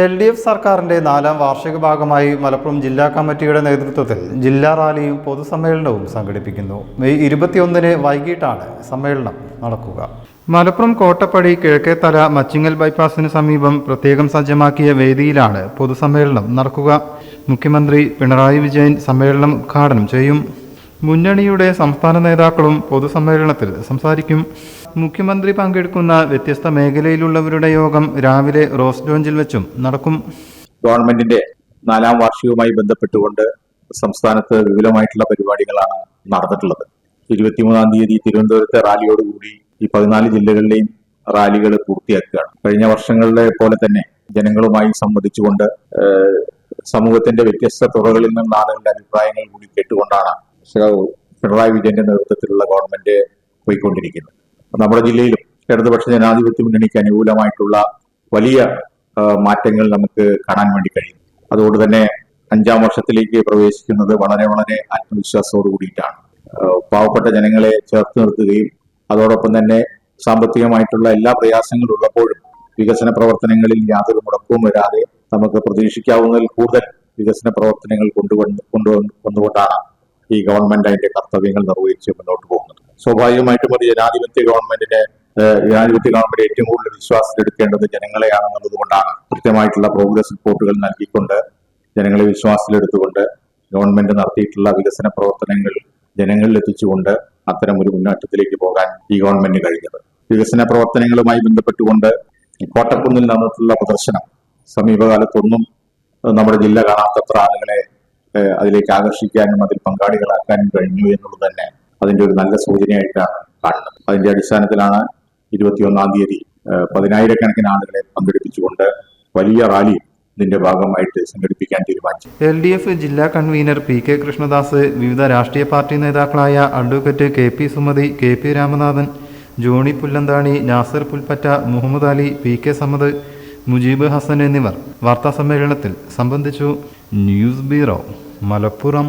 L D F സർക്കാരിന്റെ നാലാം വാർഷിക ഭാഗമായി മലപ്പുറം ജില്ലാ കമ്മിറ്റിയുടെ നേതൃത്വത്തിൽ ജില്ലാ റാലിയും പൊതുസമ്മേളനവും സംഘടിപ്പിക്കുന്നു. മെയ് ഇരുപത്തിയൊന്നിന് വൈകിട്ടാണ് സമ്മേളനം നടക്കുക. മലപ്പുറം കോട്ടപ്പടി കിഴക്കേത്തല മച്ചിങ്ങൽ ബൈപ്പാസിന് സമീപം പ്രത്യേകം സജ്ജമാക്കിയ വേദിയിലാണ് പൊതുസമ്മേളനം നടക്കുക. മുഖ്യമന്ത്രി പിണറായി വിജയൻ സമ്മേളനം ഉദ്ഘാടനം ചെയ്യും. മുന്നണിയുടെ സംസ്ഥാന നേതാക്കളും പൊതുസമ്മേളനത്തിൽ സംസാരിക്കും. മുഖ്യമന്ത്രി പങ്കെടുക്കുന്ന വ്യത്യസ്ത മേഖലയിലുള്ളവരുടെ യോഗം രാവിലെ റോസ് ലോഞ്ചിൽ വെച്ചും നടക്കും. ഗവൺമെന്റിന്റെ നാലാം വാർഷികവുമായി ബന്ധപ്പെട്ടുകൊണ്ട് സംസ്ഥാനത്ത് വിപുലമായിട്ടുള്ള പരിപാടികളാണ് നടന്നിട്ടുള്ളത്. ഇരുപത്തിമൂന്നാം തീയതി തിരുവനന്തപുരത്തെ റാലിയോടുകൂടി ഈ പതിനാല് ജില്ലകളിലെയും റാലികൾ പൂർത്തിയാക്കുകയാണ്. കഴിഞ്ഞ വർഷങ്ങളിലെ പോലെ തന്നെ ജനങ്ങളുമായി സംവദിച്ചുകൊണ്ട് സമൂഹത്തിന്റെ വ്യത്യസ്ത തുറകളിൽ നിന്ന് ആളുകളുടെ അഭിപ്രായങ്ങൾ കൂടി കേട്ടുകൊണ്ടാണ് പിണറായി വിജയന്റെ നേതൃത്വത്തിലുള്ള ഗവൺമെന്റ് പോയിക്കൊണ്ടിരിക്കുന്നത്. നമ്മുടെ ജില്ലയിലും ഇടതുപക്ഷ ജനാധിപത്യ മുന്നണിക്ക് അനുകൂലമായിട്ടുള്ള വലിയ മാറ്റങ്ങൾ നമുക്ക് കാണാൻ വേണ്ടി കഴിയും. അതുകൊണ്ട് തന്നെ അഞ്ചാം വർഷത്തിലേക്ക് പ്രവേശിക്കുന്നത് വളരെ വളരെ ആത്മവിശ്വാസത്തോടു കൂടിയിട്ടാണ്. പാവപ്പെട്ട ജനങ്ങളെ ചേർത്ത് നിർത്തുകയും അതോടൊപ്പം തന്നെ സാമ്പത്തികമായിട്ടുള്ള എല്ലാ പ്രയാസങ്ങളും ഉള്ളപ്പോഴും വികസന പ്രവർത്തനങ്ങളിൽ യാതൊരു മുടക്കവും വരാതെ നമുക്ക് പ്രതീക്ഷിക്കാവുന്നതിൽ കൂടുതൽ വികസന പ്രവർത്തനങ്ങൾ കൊണ്ടുവന്ന് കൊണ്ടുവന്നുകൊണ്ടാണ് ഈ ഗവൺമെന്റ് അതിന്റെ കർത്തവ്യങ്ങൾ നിർവഹിച്ച് മുന്നോട്ട് പോകുന്നത്. സ്വാഭാവികമായിട്ടും ഒരു ജനാധിപത്യ ഗവൺമെന്റിനെ ജനാധിപത്യ ഗവൺമെന്റ് ഏറ്റവും കൂടുതൽ വിശ്വാസത്തിലെടുക്കേണ്ടത് ജനങ്ങളെയാണെന്നുള്ളത് കൊണ്ടാണ്. കൃത്യമായിട്ടുള്ള പ്രോഗ്രസ് റിപ്പോർട്ടുകൾ നൽകിക്കൊണ്ട് ജനങ്ങളെ വിശ്വാസത്തിലെടുത്തുകൊണ്ട് ഗവൺമെന്റ് നടത്തിയിട്ടുള്ള വികസന പ്രവർത്തനങ്ങൾ ജനങ്ങളിൽ എത്തിച്ചുകൊണ്ട് അത്തരം ഒരു മുന്നേറ്റത്തിലേക്ക് പോകാൻ ഈ ഗവൺമെന്റ് കഴിഞ്ഞത്. വികസന പ്രവർത്തനങ്ങളുമായി ബന്ധപ്പെട്ടുകൊണ്ട് കോട്ടക്കുന്നിൽ നടന്നിട്ടുള്ള പ്രദർശനം സമീപകാലത്തൊന്നും നമ്മുടെ ജില്ല കാണാത്തത്ര ആളുകളെ അതിലേക്ക് ആകർഷിക്കാനും അതിൽ പങ്കാളികളാക്കാനും കഴിഞ്ഞു എന്നുള്ളത് തന്നെ അതിന്റെ ഒരു നല്ല സൂചനയായിട്ടാണ് കാണുന്നത്. അതിന്റെ അടിസ്ഥാനത്തിലാണ് ഇരുപത്തിയൊന്നാം തീയതി പതിനായിരക്കണക്കിന് ആളുകളെ പങ്കെടുപ്പിച്ചുകൊണ്ട് വലിയ റാലി ഇതിന്റെ ഭാഗമായിട്ട് സംഘടിപ്പിക്കാൻ തീരുമാനിച്ചു എൽ ഡി എഫ് ജില്ലാ കൺവീനർ പി കെ കൃഷ്ണദാസ് വിവിധ രാഷ്ട്രീയ പാർട്ടി നേതാക്കളായ advocate K P Sumathi K P Ramanathan Johnny Pullanthani Nasar Pulpatta Muhammad Ali P K Samad Mujeeb Hasan എന്നിവർ വാർത്താസമ്മേളനത്തിൽ സംബന്ധിച്ചു. News bureau Malappuram.